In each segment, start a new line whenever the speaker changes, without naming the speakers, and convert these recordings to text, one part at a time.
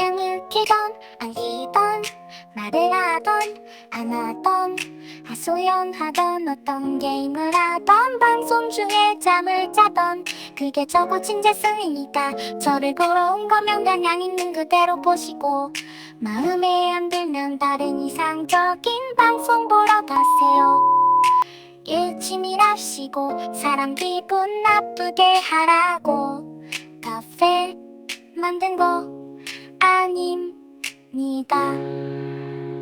그냥 웃기던 아니던 말을 하던 안 하던 하소연하던 어떤 게임을 하던 방송 중에 잠을 자던. 그게 적어진 제 쓰니까 저를 보러 온 거면 그냥 있는 그대로 보시고. 마음에 안 들면 다른 이상적인 방송 보러 가세요. 일침이랍시고 사람 기분 나쁘게 하라고. 카페 만든 거 아닙니다.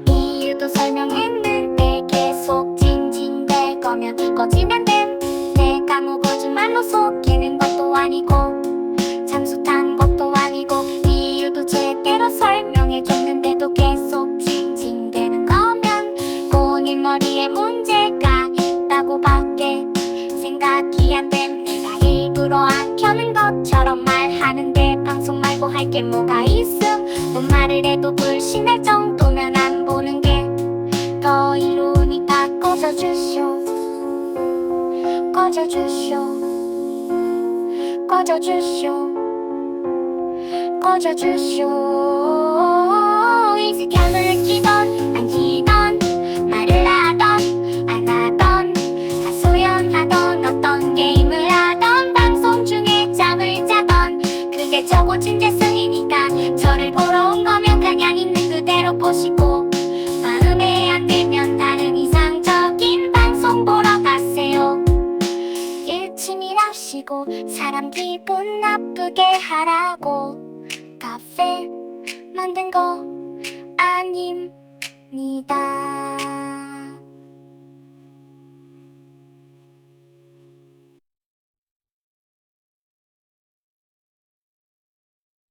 이유도 설명했는데 계속 징징댈 거면 꺼지면 됨. 내가 뭐 거짓말로 속이는 것도 아니고 잠수 탄 것도 아니고 이유도 제대로 설명해줬는데도 계속 징징대는 거면 본인 머리에 문제가 있다고 밖에 생각이 안 됩니다 일부러 안 켜는 것처럼 말하는데 방송 말고 할 게 뭐가 있음 뭔 말을 해도 불신할 정도면 안 보는 게 더 이로우니까 꺼져주쇼. 꺼져주쇼. 꺼져주쇼. 꺼져주쇼. 익숙함을 끼던 안 끼던 말을 하던 안 하던 하소연하던 어떤 게임을 하던 방송 중에 잠을 자던 그게 적어진 제 그대로 보시고 마음에 안 들면 다른 이상적인 방송 보러 가세요. 일침이랍시고 사람 기분 나쁘게 하라고. 카페 만든 거 아닙니다